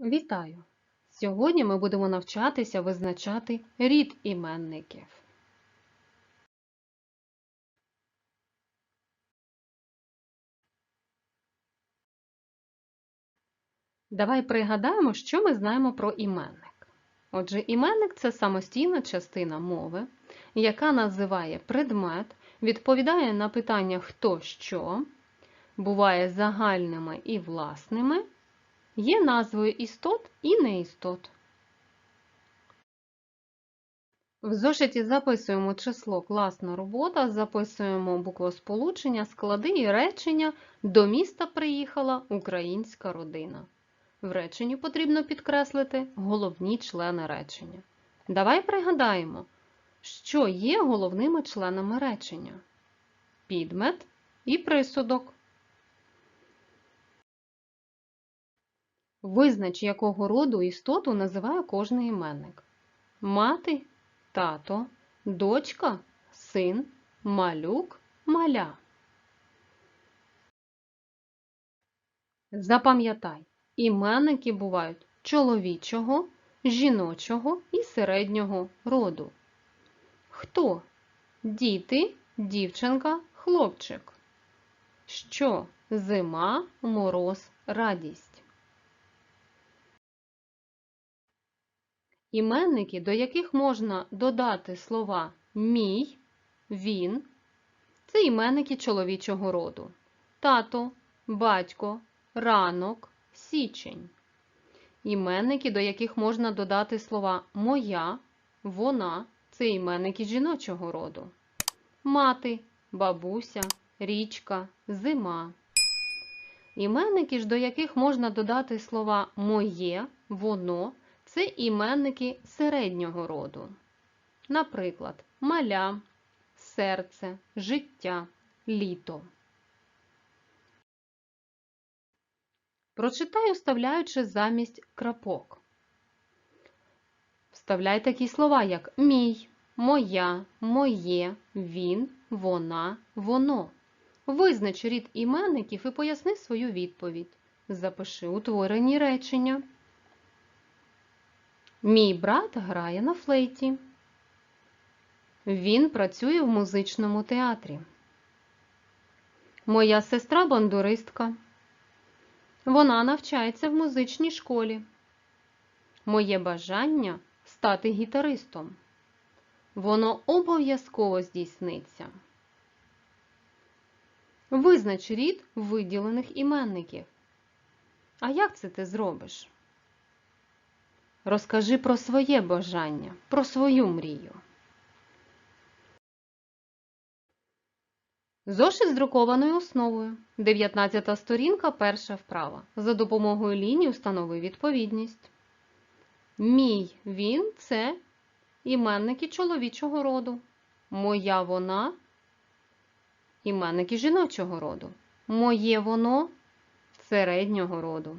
Вітаю! Сьогодні ми будемо навчатися визначати рід іменників. Давай пригадаємо, що ми знаємо про іменник. Отже, іменник це самостійна частина мови, яка називає предмет, відповідає на питання хто що, буває загальними і власними, є назвою істот і неістот. В зошиті записуємо число класна робота, записуємо буквосполучення, склади і речення До міста приїхала українська родина. В реченні потрібно підкреслити головні члени речення. Давай пригадаємо, що є головними членами речення: підмет і присудок. Визнач, якого роду істоту називає кожний іменник. Мати, тато, дочка, син, малюк, маля. Запам'ятай, іменники бувають чоловічого, жіночого і середнього роду. Хто? Діти, дівчинка, хлопчик. Що? Зима, мороз, радість. Іменники, до яких можна додати слова мій, він, це іменники чоловічого роду. Тато, батько, ранок, січень. Іменники, до яких можна додати слова моя, вона це іменники жіночого роду. Мати, бабуся, річка, зима. Іменники ж, до яких можна додати слова моє, воно це іменники середнього роду. Наприклад, маля, серце, життя, літо. Прочитаю, вставляючи замість крапок. Вставляй такі слова, як мій, моя, моє, він, вона, воно. Визнач рід іменників і поясни свою відповідь. Запиши утворені речення. Мій брат грає на флейті. Він працює в музичному театрі. Моя сестра бандуристка. Вона навчається в музичній школі. Моє бажання стати гітаристом. Воно обов'язково здійсниться. Визнач рід виділених іменників. А як це ти зробиш? Розкажи про своє бажання, про свою мрію. Зошит з друкованою основою. 19 сторінка, перша вправа. За допомогою лінії встанови відповідність. Мій він це іменники чоловічого роду. Моя вона іменники жіночого роду. Моє воно середнього роду.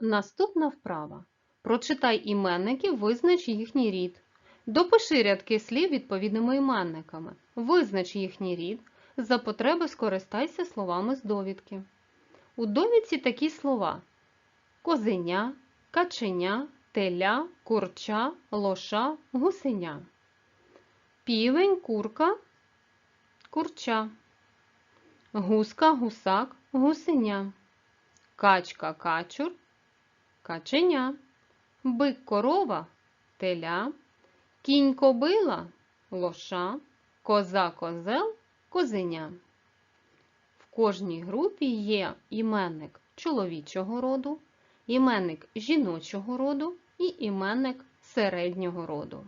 Наступна вправа. Прочитай іменники, визнач їхній рід. Допиши рядки слів відповідними іменниками. Визнач їхній рід. За потреби скористайся словами з довідки. У довідці такі слова: козеня, каченя, теля, курча, лоша, гусеня. Півень, курка, курча. Гуска, гусак, гусеня. Качка, качур, каченя. Бик корова, теля. Кінь кобила лоша, коза козел козеня. В кожній групі є іменник чоловічого роду, іменник жіночого роду і іменник середнього роду.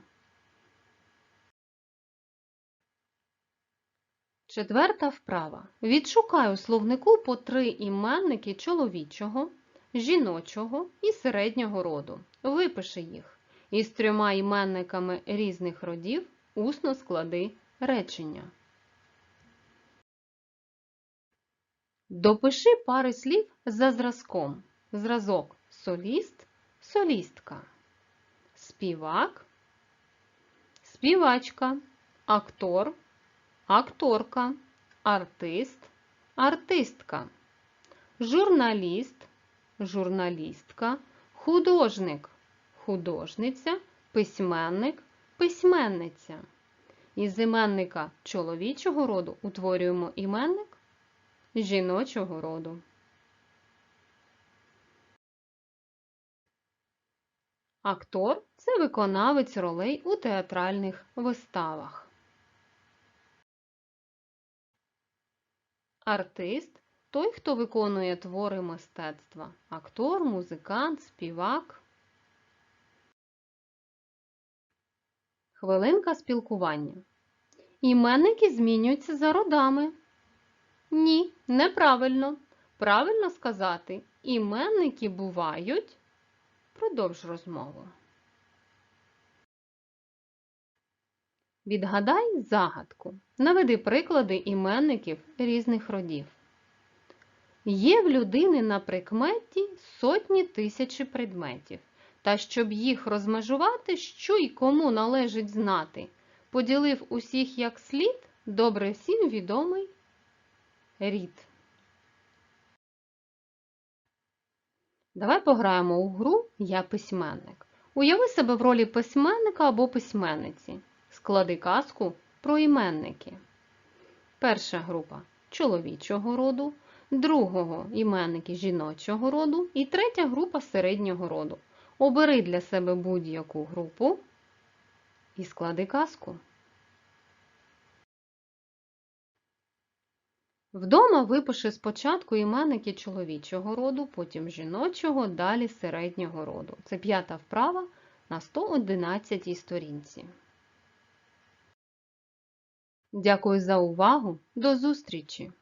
Четверта вправа. Відшукай у словнику по три іменники чоловічого, жіночого і середнього роду. Випиши їх. Із трьома іменниками різних родів усно склади речення. Допиши пари слів за зразком. Зразок соліст, солістка, співак, співачка, актор, акторка, артист, артистка. журналіст, журналістка, художник, художниця, письменник, письменниця. Із іменника чоловічого роду утворюємо іменник жіночого роду. Актор це виконавець ролей у театральних виставах. Артист той, хто виконує твори мистецтва. Актор, музикант, співак. Хвилинка спілкування. Іменники змінюються за родами. Ні, неправильно. Правильно сказати, іменники бувають. Продовж розмову. Відгадай загадку. Наведи приклади іменників різних родів. Є в людини на прикметі сотні тисячі предметів. Та щоб їх розмежувати, що й кому належить знати, поділив усіх як слід, добре всім відомий рід. Давай пограємо у гру Я письменник. Уяви себе в ролі письменника або письменниці. Склади казку про іменники. Перша група чоловічого роду, другого іменники жіночого роду і третя група середнього роду. Обери для себе будь-яку групу і склади казку. Вдома випиши спочатку іменники чоловічого роду, потім жіночого, далі середнього роду. Це п'ята вправа на 111 сторінці. Дякую за увагу. До зустрічі!